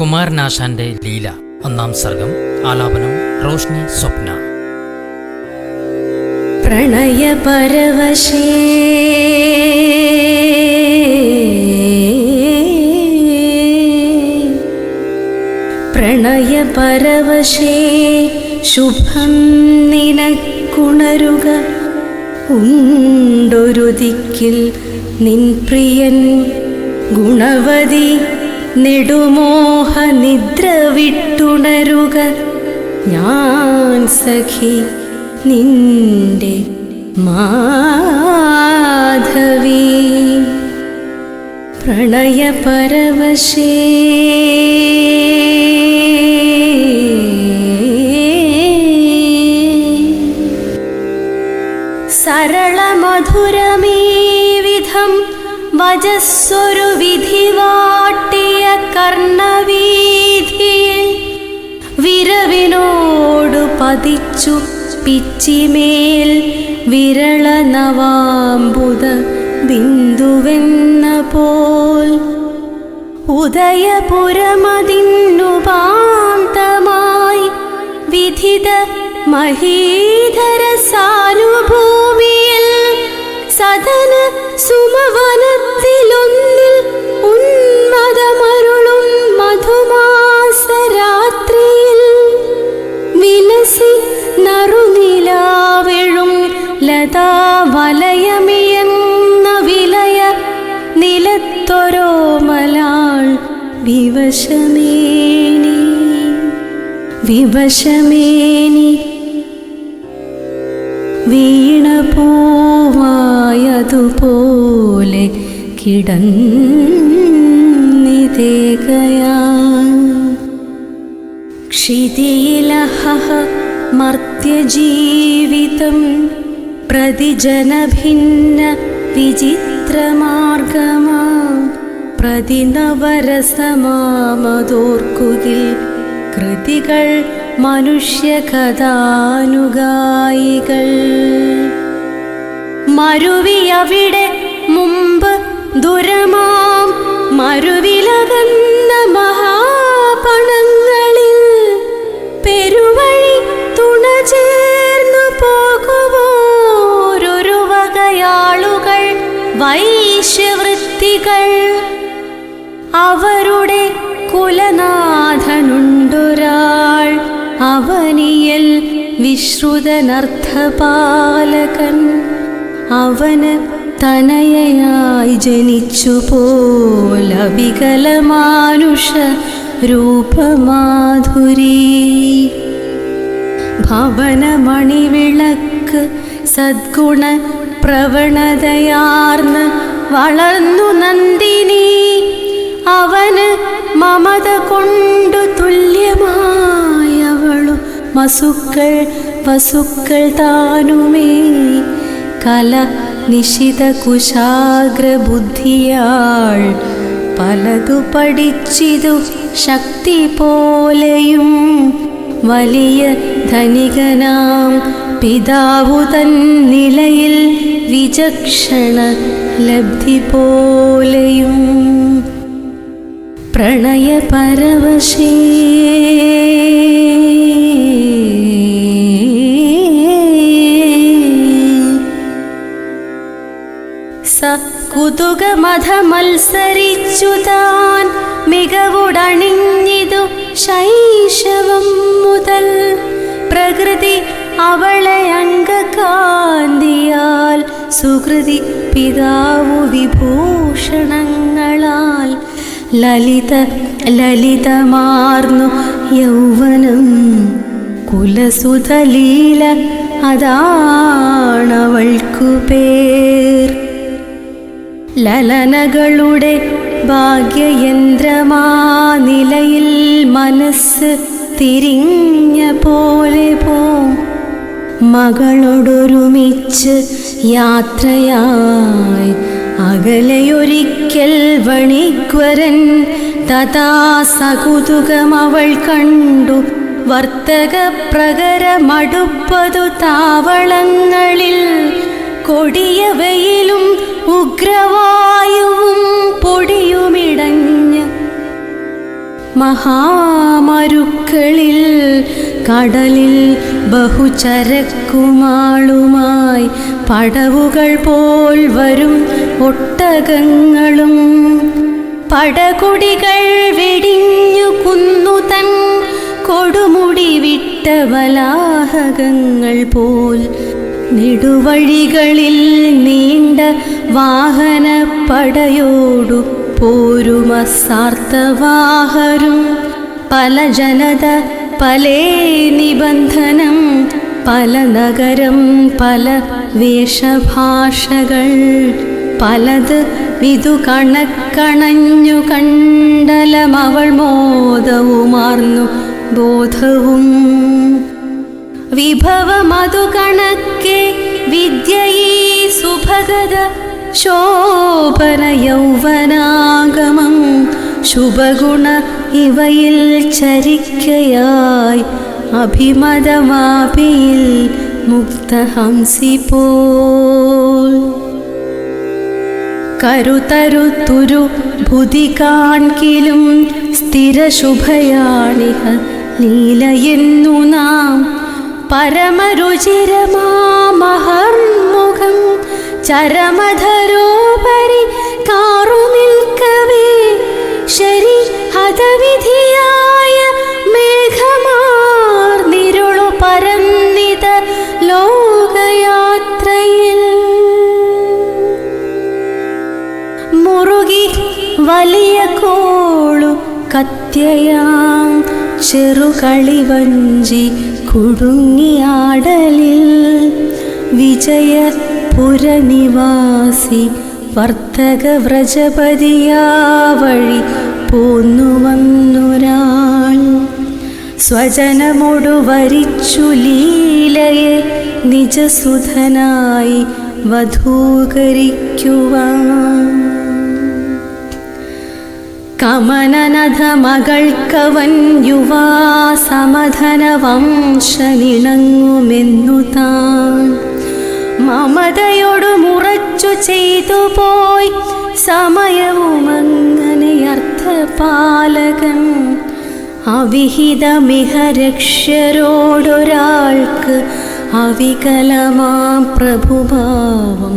കുമാരനാശാന്റെ ലീല ഒന്നാം സർഗം ആലാപനം റോഷ്നി സ്വപ്ന. പ്രണയ പരവശേ ശുഭം നിനക്കുണരുക. ഉണ്ടൊരു ദിക്കിൽ നിൻ പ്രിയൻ ഗുണവതി നെടുമോഹ നിദ്ര വിട്ടുണരുക ഞാൻ സഖി നിന്റെ മാധവി. പ്രണയപരവശേ. സരളമധുരമീ വിധം വജസ്സൊരു വിധിവാട്ടിയ കർണവീതിയിൽ വിരവിനോടു പതിച്ചു പിച്ചിമേൽ വിരള നവാംബുദ ബിന്ദുവെന്ന പോൽ ഉദയപുരമതിന്നുപാന്തമായി വിധിത മഹീധര സാനുഭൂമിയിൽ സദന മധുമാസരാത്രിയിൽ. വിലയ വിവശമേനി. വിവശമേനി. വീണപൂവായതുപോലെ കിടന്നിതേകയാ. ക്ഷിതിയിലഹ മർത്യജീവിതം പ്രതിജനഭിന്ന വിചിത്രമാർഗമാ. പ്രതിനവരസമാമതോർക്കുകിൽ കൃതികൾ മനുഷ്യകഥാനുഗായികൾ. മരുവിയവിടെ മുമ്പ് ദുരമാം. മരുവിലകന്ന മഹാപണങ്ങളിൽ പെരുവഴി തുണ ചേർന്നു പോകുവോരൊരു വകയാളുകൾ വൈശ്യവൃത്തികൾ. അവരുടെ കുലനാഥനുണ്ടൊരാൾ അവനിയൽ വിശ്രുതനർത്ഥപാലകൻ. അവന് തനയയായി ജനിച്ചു പോല വികലമാനുഷ ഭവന ഭവനമണിവിളക്ക് സദ്ഗുണ പ്രവണതയാർന്ന് വളർന്നു നന്ദിനി. അവന് മമത കൊണ്ടു തുല്യമായവളു മസുക്കൾ വസുക്കൾ താനുമേ. കല നിശിത കുശാഗ്രബുദ്ധിയാൾ പലതു പഠിച്ചിതു ശക്തി പോലെയും വലിയ ധനികനാം പിതാവു തൻ നിലയിൽ വിചക്ഷണ ലബ്ധി പോലെയും പ്രണയപരവശേ കുതുകമധ മത്സരിച്ചു താൻ. മികവുടണിഞ്ഞിതു ശൈശവം മുതൽ. പ്രകൃതി അവളെ അംഗകാന്തിയാൽ. സുകൃതി പിതാവു വിഭൂഷണങ്ങളാൽ. ലളിത ലളിതമാർന്നു യൗവനം. കുലസുതലീല അതാണവൾക്കു പേർ. ലലനകളുടെ ഭാഗ്യയന്ത്രമാ നിലയിൽ മനസ്സ് തിരിഞ്ഞ പോലെ പോ. മകളോടൊരുമിച്ച് യാത്രയായി. അകലെയൊരിക്കൽ വണിക്വരൻ തഥാ സകുതുകം അവൾ കണ്ടു. വർത്തക പ്രകരമടുപ്പതു താവളങ്ങളിൽ കൊടിയ വെയിലും ഉഗ്രവായുവും പൊടിയുമിടഞ്ഞ് മഹാമരുക്കളിൽ കടലിൽ ബഹുചരക്കുമാളുമായി പടവുകൾ പോൽ വരും ഒട്ടകങ്ങളും. പടകുടികൾ വെടിഞ്ഞു കുന്നു തൻ കൊടുമുടി വിട്ട വലാഹകങ്ങൾ പോൽ നെടുവഴികളിൽ നീണ്ട വാഹനപ്പടയോടു പോരുമസാർത്തവാഹരും പല ജനത പലേ നിബന്ധനം പല നഗരം പല വേഷഭാഷകൾ. പലത് വിതു കണക്കണഞ്ഞു കണ്ടലമവൾ മോദവുമാർന്നു ബോധവും. വിഭവമതു കണക്കെ വിദ്യയീ സുഭഗത ശോഭന യൗവനാഗമം ശുഭഗുണ ഇവയിൽ ചരിക്കയായി അഭിമതമാപിയിൽ മുക്തഹംസി പോൽ. കരുതരുത്തുരു ബുധി കാൺകിലും സ്ഥിരശുഭയാണിഹ ലീലയെന്നു നാം പരമരുചിരമാമഹർമുഖം ചരമധരോപരി കാറു ശരി ഹതവിധിയായ മേഘമാർന്നിരുളു പരന്നിത ലോകയാത്രയിൽ. മുറുകി വലിയ കോളു കത്യയാം. ചെറുകളിവഞ്ചി കുടുങ്ങിയാടലിൽ വിജയപുരനിവാസി വർത്തക വ്രജപതിയാവഴി പോന്നു വന്നൊരാൾ സ്വജനമൊടു വരിച്ചു ലീലയെ നിജസുധനായി വധൂകരിക്കുവാൻ. കമനനഥ മകൾക്കവൻ യുവാ സമധന വംശനിണങ്ങുമെന്നു താൻ മമതയോടു മുറച്ചു ചെയ്തു പോയി സമയവും അങ്ങനെ അർത്ഥപാലകൻ അവിഹിതമിഹ രക്ഷ്യരോടൊരാൾക്ക് അവികലമാം പ്രഭുഭാവം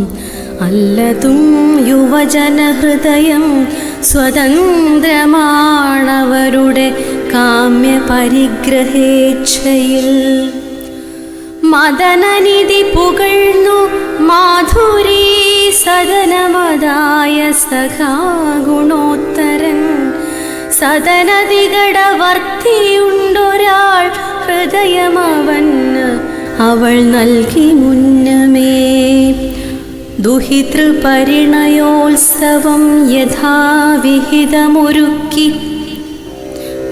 അല്ലതും യുവജനഹൃദയം സ്വതന്ത്രമാണവരുടെ കാമ്യ പരിഗ്രഹേച്ഛയിൽ മദനനിധി പുകഴ്ന്നു മാധുരീ സദനമതായ സഖാഗുണോത്തരൻ. സദനതികടവർത്തിയുണ്ടൊരാൾ ഹൃദയമവന് അവൾ നൽകി മുന്നമേ. ദുഹിതൃപരിണയോത്സവം യഥാവിഹിതമൊരുക്കി.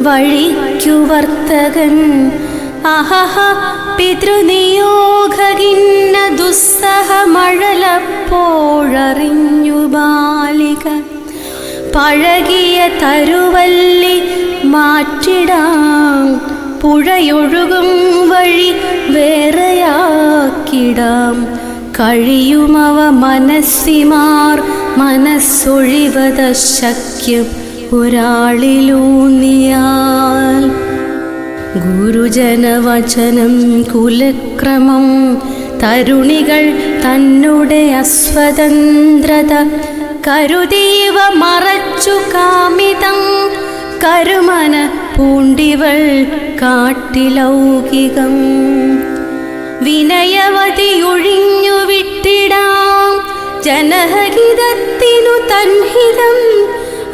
വഴിക്കു വർത്തകൻ അഹഹ പിതൃനിയോഗിന്ന ദുസ്സഹമഴലപ്പോഴറിഞ്ഞു ബാലിക. പഴകിയ തരുവല്ലി മാറ്റിടാം പുഴയൊഴുകും വഴി വേറെയാക്കിടാം. കഴിയുമവ മനസ്സിമാർ മനസ്സൊഴിവത ശക്യം ഒരാളിലൂന്നിയാൽ. ഗുരുജനവചനം കുലക്രമം തരുണികൾ തന്നുടെ അസ്വതന്ത്രത കരുതീവ മറച്ചു കാമിതം കരുമന പൂണ്ടിവൾ കാട്ടിലൗകികം. വിനയവതിയൊഴിഞ്ഞു വിട്ടിടാം. ജനഹിതത്തിനു തൻഹിതം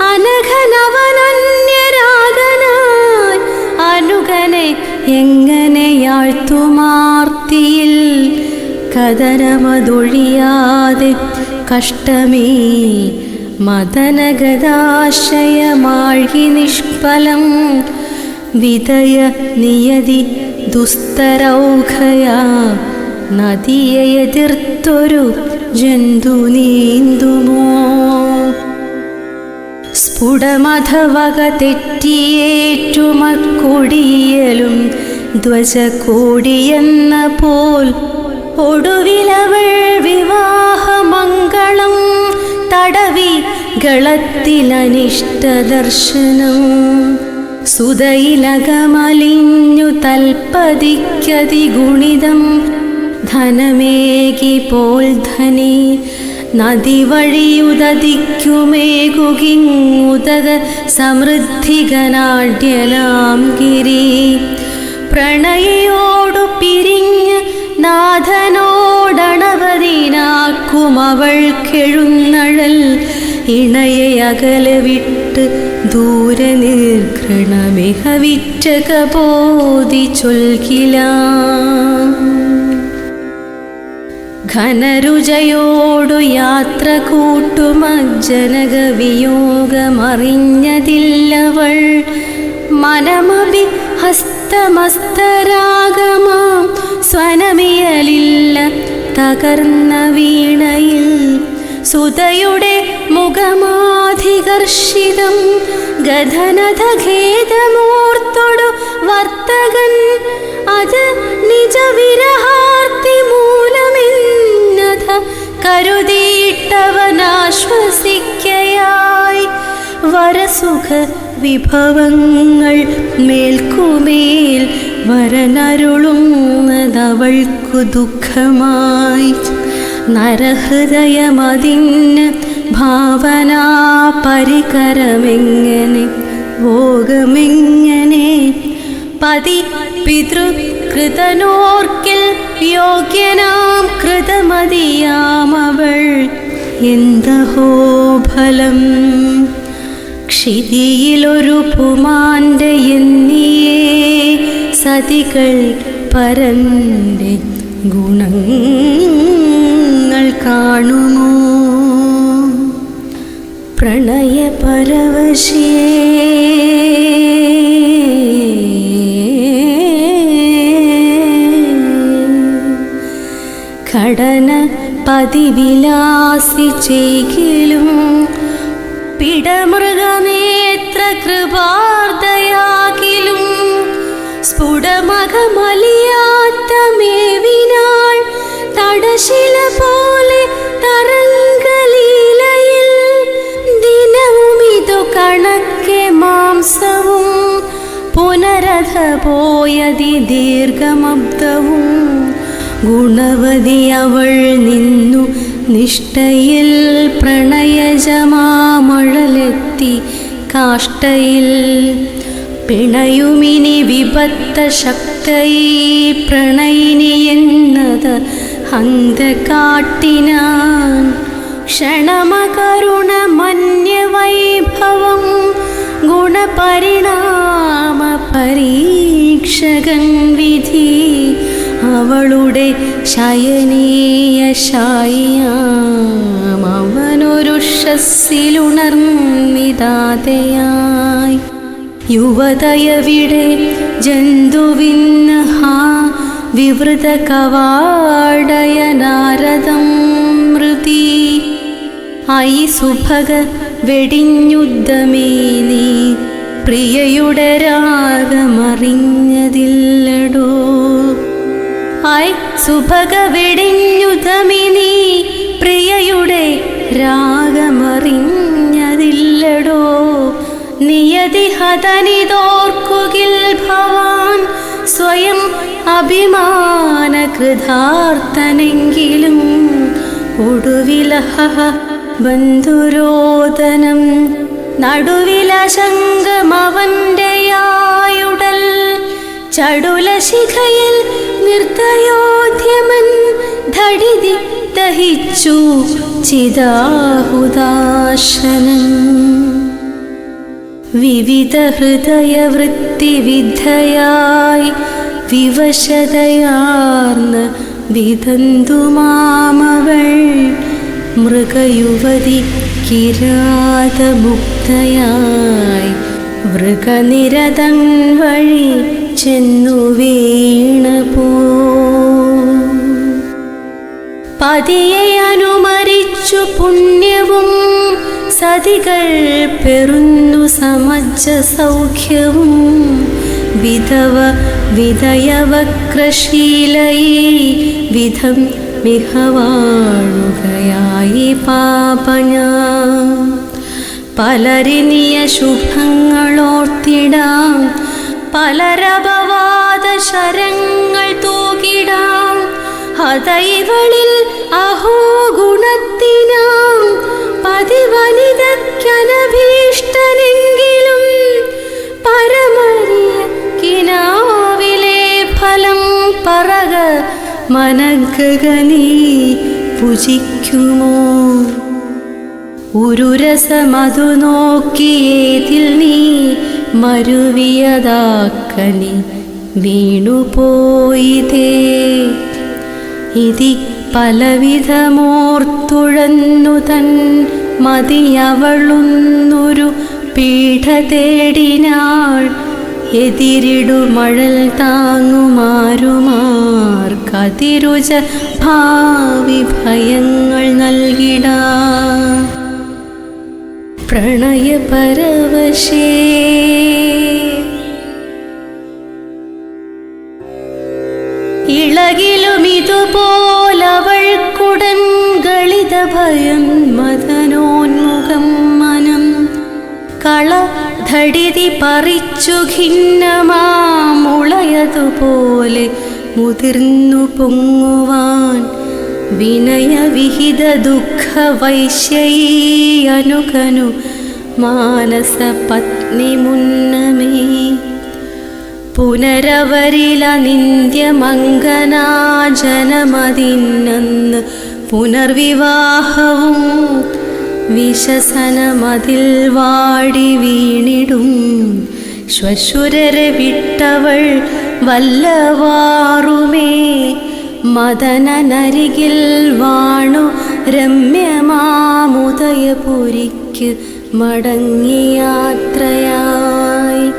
അനഘനവനന്യരാഗനായി അനുഗനെ എങ്ങനെയാഴ്ത്തുമാർത്തിയിൽ കതരമതൊഴിയാതെ കഷ്ടമേ മദനഗതാശയമാഴി നിഷ്ഫലം വിതയ നിയതി ദുസ്തരൗഘയാ നദിയെ എതിർത്തൊരു ജന്തു നീന്തുമോ? സ്ഫുടമധവക തെറ്റിയേറ്റുമക്കൊടിയലും ധ്വജകോടിയെന്ന പോൽ ഒടുവിലവൾ വിവാഹമംഗളം തടവി ഗളത്തിലനിഷ്ടദർശനം സുതയിലകമലിഞ്ഞു തൽപ്പതിക്കതി ഗുണിതം ധനമേകി പോൽ ധനി നദി വഴിയുദതിക്കുമേകുകിങ്ങുതക സമൃദ്ധികനാട്യലാം ഗിരി. പ്രണയോടു പിരിഞ്ഞ് നാഥനോടണവതിനാക്കുമവൾ കെഴുന്നഴൽ. ഇണയെ അകലെ വിട്ട് ദൂരെ നിർഘൃണമിക വിറ്റക പോതി ചൊൽകില ഘനരുചയോടു യാത്ര കൂട്ടുമജ്ജനകവിയോഗമറിഞ്ഞതില്ലവൾ മനമഭി ഹസ്തമസ്തരാഗമാം. സ്വനമിയലില്ല തകർന്ന വീണയിൽ സുതയുടെ മുഖമാധികർഷിതം ഗധനധഖേദമൂർത്തൊടു വർത്തകൻ അത് നിജവിരഹാർത്തി മൂലമെന്നത കരുതിയിട്ടവനാശ്വസിക്കയായി. വരസുഖ വിഭവങ്ങൾ മേൽക്കുമേൽ വരനരുളുന്നതവൾക്കു ദുഃഖമായി. നരഹൃദയമതിന് ഭാവനാ പരികരമെങ്ങനെ ഭോഗമെങ്ങനെ? പതി പിതൃകൃതനോർക്കിൽ യോഗ്യനാം കൃതമതിയാമവൾ എന്തഹോ ഫലം? ക്ഷിതിയിലൊരു പുമാന്റെ എന്നിയേ സതികൾ പരന്റെ ഗുണങ്ങൾ. കാണുമോ? പ്രണയ പരവശേ. കടന പതിവിലാസി ചെയ്കിലും പിടമൃഗനേത്ര കൃപാർദയാകിലും സ്ഫുടമകമലിയാത്തമേവിനാൾ തടശില പോലെ പുനരഥ പോയതി ദീർഘമബ്ദവും ഗുണവതി അവൾ നിന്നു നിഷ്ഠയിൽ പ്രണയജമാമഴലെത്തി കാഷ്ടയിൽ. പിണയുമിനി വിപത്ത ശക്തൈ പ്രണയിനി എന്നത് ഹന്ത കാട്ടിനാൻ ക്ഷണമകരുണ മന്യവൈഭവം ഗുണപരിണാമ പരീക്ഷകൻ വിധി അവളുടെ ശയനീയ ശായിയാം. ഷസ്സിലുണർന്നിതാതയായി യുവതയവിടെ ജന്തുവിന്നഹ വിവൃത കവാടയ നാരദം മൃതി. ഐ സുഭഗ വെടിഞ്ഞുദ്ധമേ നീ പ്രിയയുടെ രാഗമറിഞ്ഞതില്ലടോ. ഐ സുഭഗ വെടിഞ്ഞുദ്ധമിനി പ്രിയയുടെ രാഗമറിഞ്ഞതില്ലടോ. നിയതി ഹതനിതോർക്കുകിൽ ഭവാൻ സ്വയം അഭിമാനകൃതാർത്ഥനെങ്കിലും ഒടുവിലഹ ബന്ധുരോദനം നടുവിലശങ്കമവന്റെയായുടൽ ചടുലശിഖയിൽ നിർത്തയോധ്യമൻ ധടിതി ദഹിച്ചു ചിതാഹുദാശനം. വിവിധ ഹൃദയവൃത്തി വിദ്ധയായി വിവശതയാർന്ന് വിതന്തുമാമവൾ മൃഗയുവതി കിരാതമുക്തയായി മൃഗനിരതൻ വഴി ചെന്നു വീണപോ പതിയെ അനുമരിച്ചു പുണ്യവും സതികൾ പെറുന്നു സമജ്ജ സൗഖ്യവും വിധവ വിധയവക്രശീലയെ വിധം മിഹവാഴുകയായി പാപഞ്ഞ പലരിനിയ ശുഭങ്ങളോർത്തിടാം പലരപവാദ ശരങ്ങൾ തൂകിടാം. അതൈവളിൽ അഹോ ഗുണത്തിനാം പതിവനിതക്കനഭീഷ്ടനെങ്കിലും പരമറിയ കിനാവിലെ മനഗഗനീ പുജിക്കുമോ? ഒരു രസമതു നോക്കിയേതിൽ നീ മരുവിയതാക്കനി വീണുപോയിതേ? ഇതി പലവിധമോർത്തുഴന്നു തൻ മതിയവളുന്നൊരു പീഠ തേടിനാൾ എതിരിടു മഴൽ താങ്ങുമാരുമാർ കതിരുജ ഭാവി ഭയങ്ങൾ നൽകിട. പ്രണയ പരവശേ ഇളകിലും ഇതുപോലവൾക്കുടൻ ഗളിത ഭയം മദനോന്മുഖം മനം കള ധടിതി പറിച്ചു ഖിന്നമാമുളയതുപോലെ മുതിർന്നു പൊങ്ങുവാൻ വിനയവിഹിത ദുഃഖ വൈശ്യീ അനുകനു മാനസ പത്നി മുന്നമേ. പുനരവരില നിന്ദ്യമങ്കനാജനമതിന്നന്ന് പുനർവിവാഹവും വിശസനമതിൽ വാടി വീണിടും. ശ്വശുരരെ വിട്ടവൾ വല്ലവാറുമേ. മദനനരികിൽ വാണു രമ്യമാമുദയപുരിക്ക് മടങ്ങിയാത്രയായി.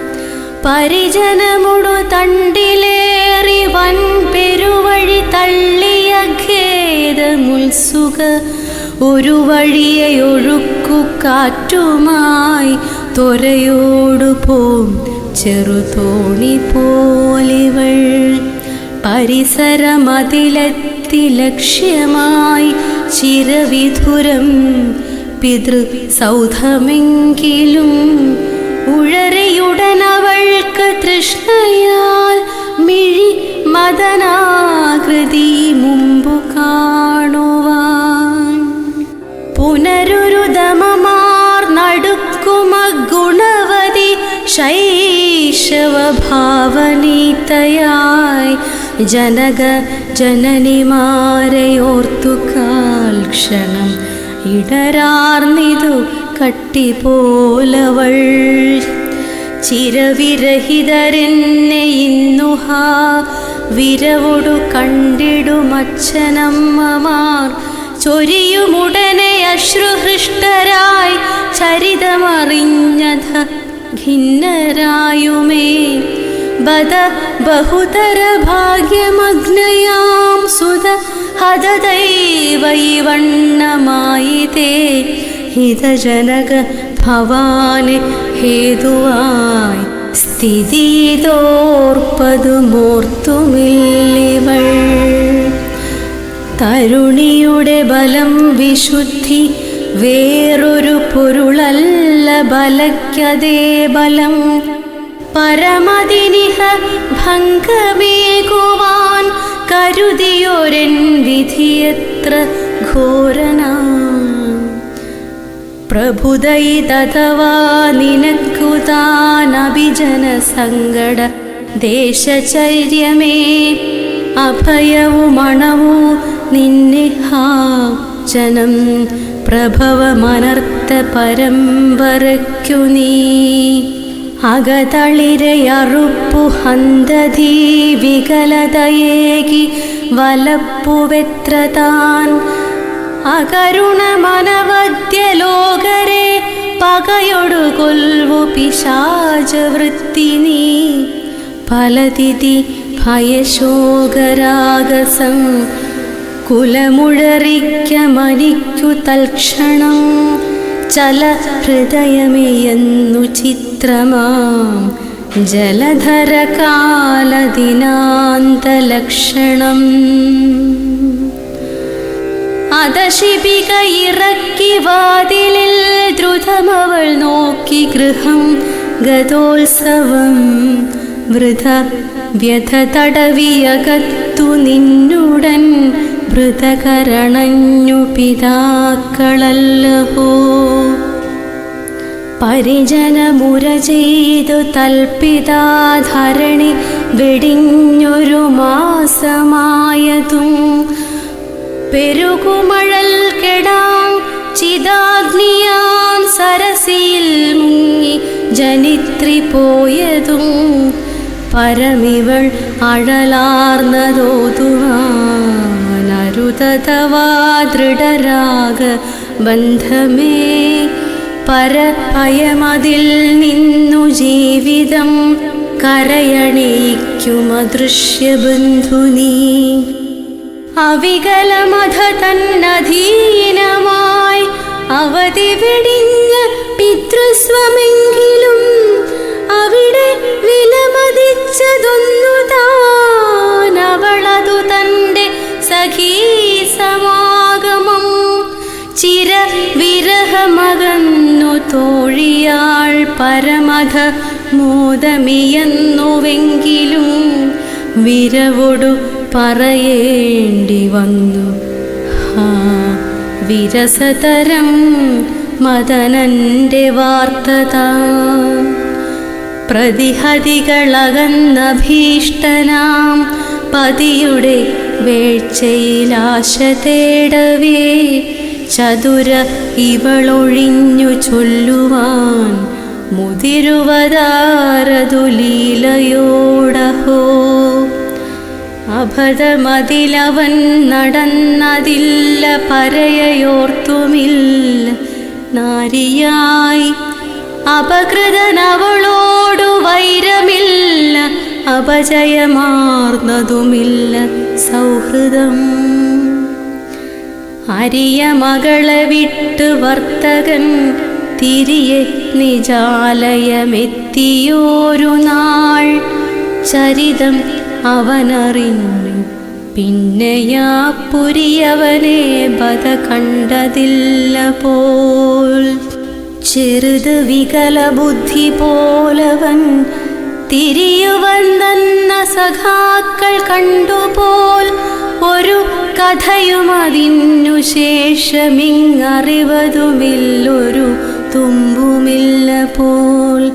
പരിജനമുടു തണ്ടിലേറി വൻ പെരുവഴി തള്ളിയ ഖേദമുത്സുക ഒരു വഴിയെ ഒഴുക്കു കാറ്റുമായി തൊരയോടു പോം. ചെറുതോണി പോലിവൾ പരിസരമതിലെത്തി ലക്ഷ്യമായി ചിരവിധുരം പിതൃ സൗധമെങ്കിലും ഉഴറിയുടനവൾക്ക് തൃഷ്ണയാൽ മിഴി മദനാകൃതി മുമ്പു കാണുവാൻ പുനരുരുദമമാർ ശൈശവഭാവനീതയായി. ജനക ജനനിമാരെയോർത്തു കാൽക്ഷണം ഇടരാർന്നിതു കട്ടിപോലവൾ. ചിരവിരഹിതരെന്നെ ഇന്നുഹാ വിരവൊടു കണ്ടിടുമച്ഛനമ്മമാർ. ചൊരിയുമുടനെ അശ്രുഹൃഷ്ടരായി ചരിതമറിഞ്ഞത ഖിന്നരായുമേ. ബദ ബഹുതര ഭാഗ്യമഗ്നയാം സുത ഹതദൈവൈവണ്ണമായി തേ ഹിതജനക ഭവാന് ഹേതുവായി സ്ഥിതിതോർപ്പതുമോർത്തുമില്ലിവൾ തരുണിയുടെ ബലം വിശുദ്ധി വേറൊരു പൊരുളല്ല ബലക്കതേ ബലം. പരമതിനിഹ ഭംഗമേകുവാൻ കരുതിയൊരൻ വിധിയത്ര ഘോരന. പ്രഭുതൈ തഥവാ നിനക്കു താനഭിജന സങ്കട ദേശചര്യമേ. അഭയവുമണവു നിന്നെ ഹാ ജനം പ്രഭവമനർത്ത പരമ്പരയ്ക്കു നീ. അകതളിരയറുപ്പു ഹന്തധീ വികലതയേകി വലപ്പുവെത്ര താൻ അകരുണമനവദ്യലോകരെ പകയൊടു കൊൽവു പിശാചവൃത്തി നീ. ഫലതിഥി ഭയശോകരാഗസം കുലമുഴറിക്ക മരിക്കു തൽക്ഷണം. ചല ഹൃദയമെയെന്നു ചിത്രമാം. ജലധരകാലദിനാന്തലക്ഷണം അതശിപിക ഇറക്കി വാതിലിൽ ദ്രുതമവൾ നോക്കി ഗൃഹം ഗതോത്സവം. വൃഥ വ്യഥ തടവിയകത്തു നിന്നുടൻ വൃതകരണഞ്ഞു പിതാക്കളല്ലഹോ പരിജനമുര ചെയ്തു തൽപിതാധരണി വെടിഞ്ഞൊരു മാസമായതും. പെരുകുമഴൽ കെടാം ചിതാഗ്നിയാം സരസിയിൽ മുങ്ങി ജനിത്രി പോയതും. പരമിവൾ അഴലാർന്നതോതുവാനരുതവാ ദൃഢരാഗ ബന്ധമേ. പരഭയമതിൽ നിന്നു ജീവിതം കരയണീക്കുമദൃശ്യബന്ധുനീ അവികലമധ തന്നധീനമായി അവധി വെടിഞ്ഞ പിതൃസ്വമെങ്കിലും അവിടെ വിലമതിച്ചതൊന്നു താൻ അവളതു തന്റെ സഖീ സമാഗമം. ചിര വിരഹമകന്നു തോഴിയാൾ പരമധ മോദമിയെന്നുവെങ്കിലും വിരവൊടു പറയേണ്ടി വന്നു. ആ വിരസതരം മദനന്റെ വാർത്തത പ്രതിഹതികളകന്ന ഭീഷ്ടനാം പതിയുടെ വേഴ്ചയിലാശ തേടവേ ചതുര ഇവളൊഴിഞ്ഞു ചൊല്ലുവാൻ മുതിരുവതാരതുലീലയോടഹോ. ലീലയോടഹോ അബദ്ധമതിലവൻ നടന്നതില്ല പരയോർത്തുമില്ല നാരിയായി അപകൃതനവളോടു വൈരമില്ല. അപജയമാർന്നതുമില്ല സൗഹൃദം. അരിയ മകളെ വിട്ട് വർത്തകൻ തിരിയെ നിജാലയമെത്തിയോരു നാൾ. ചരിതം അവനറിഞ്ഞു. പിന്നെയാ പുരിയവനെ ബത കണ്ടതില്ല പോൽ. ചെറുത് വികല ബുദ്ധി പോലവൻ തിരിയുവന്നെന്ന സഖാക്കൾ കണ്ടുപോൽ ഒരു കഥയും അതിനു ശേഷമിങ്ങറിവതുമില്ലൊരു തുമ്പുമില്ല പോൽ.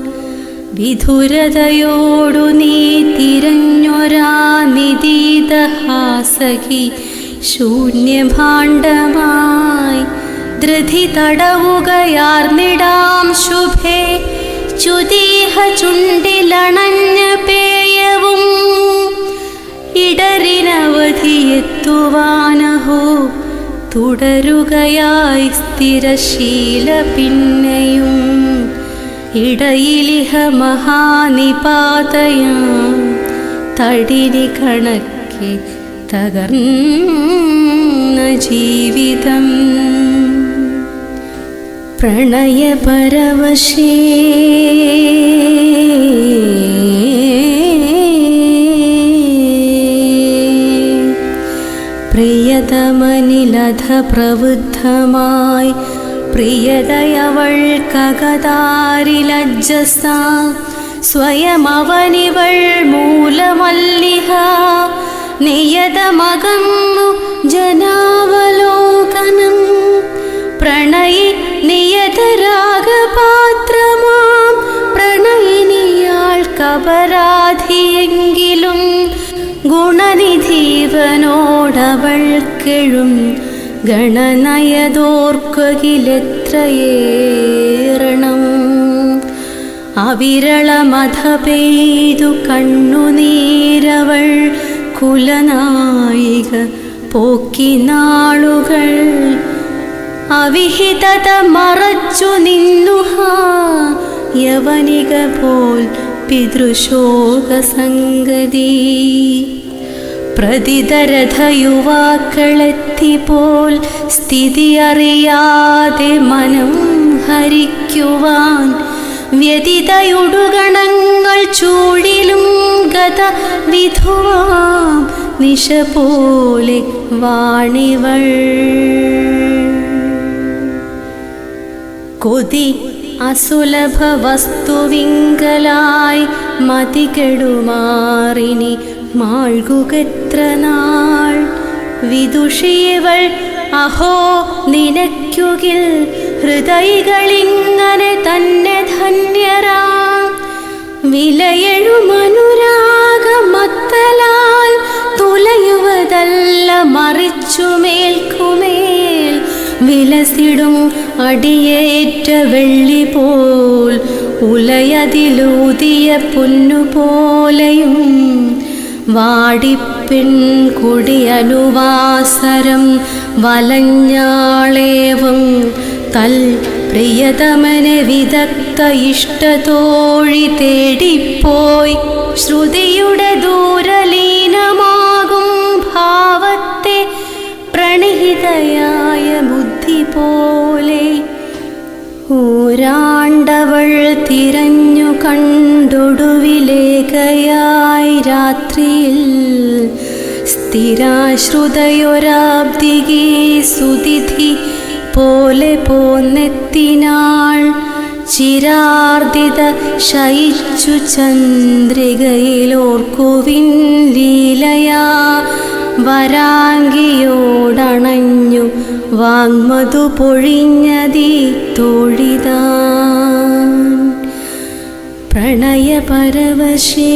വിധുരതയോടു നീ തിരഞ്ഞൊരാ നിതീതഹാസകി ശൂന്യഭാണ്ഡമായി ധൃതി തടവുകയാർന്നിടാം ശുഭേ. ചുതീഹ ചുണ്ടിലണഞ്ഞ പേയവും ഇടറിനവധിയെത്തുവാനഹോ തുടരുകയായി സ്ഥിരശീല പിന്നെയും ഇടയിലിഹ മഹാനിപാതയാ തടിനി കണക്കി തകർന്ന ജീവിതം. പ്രണയപരവശേ പ്രിയതമനിലധ പ്രവൃദ്ധമായി പ്രിയതയവൾ കകതാരിലജ്ജസ സ്വയമവനിവൾ മൂലമല്ലിഹ. നിയതമകന്നു പ്രണയിനിയാൾക്കപരാധിയെങ്കിലും ഗുണനിധീവനോടവൾക്കെഴും ഗണനയതോർക്കുകിലെത്രയേറണം. അവിരളമഥ പെയ്തു കണ്ണുനീരവൾ കുലനായിക പോക്കിനാളുകൾ. അവിഹിതത മറച്ചു നിന്നുഹാ യവനിക പോൽ പിതൃശോക സംഗതി പ്രതിതരഥ യുവാക്കളെത്തിപ്പോൽ സ്ഥിതി അറിയാതെ മനം ഹരിക്കുവാൻ. വ്യതിതയുടുഗണങ്ങൾ ചൂടിലും ഗത വിധുവാം. നിശ പോലെ വാണിവൾ. കൊതി അസുലഭ വസ്തുവിങ്കലായി മതികെടുമാറിനി മാൾകുകത്ര നാൾ വിദുഷിയവൾ അഹോ നിനയ്ക്കുകിൽ ഹൃദയകളിങ്ങനെ തന്നെ ധന്യരാ. വിലയെഴുമനുരാഗമത്തലാൽ തുലയുവതല്ല മറിച്ചുമേൽക്കുമേൽ വിലസിടും അടിയേറ്റ വെള്ളി പോൽ ഉലയതിലൂതിയ പൊന്നുപോലെയും വാടിപ്പിൻ കുടിയനുവാസരം വലഞ്ഞാളേവും തൽ പ്രിയതമന വിദഗ്ധ ഇഷ്ടതോഴി തേടിപ്പോയി. ശ്രുതിയുടെ ദൂരലീനമാകും ഭാവത്തെ പ്രണിഹിതയായ ബുദ്ധി പോലെ ഊരാണ്ടവൾ തിരഞ്ഞു കണ്ടൊടുവിലേകയായി രാത്രിയിൽ സ്ഥിരാശ്രുതയൊരാബ്ദികി സുതിഥി പോലെ പോന്നെത്തിനാൾ ചിരാർദിത ശയിച്ചു ചന്ദ്രികയിലോർക്കുവിൻ ലീലയാ വരാങ്കിയോടണഞ്ഞു വാങ്മതു പൊഴിഞ്ഞതി തൊഴിതാൻ പ്രണയപരവശേ.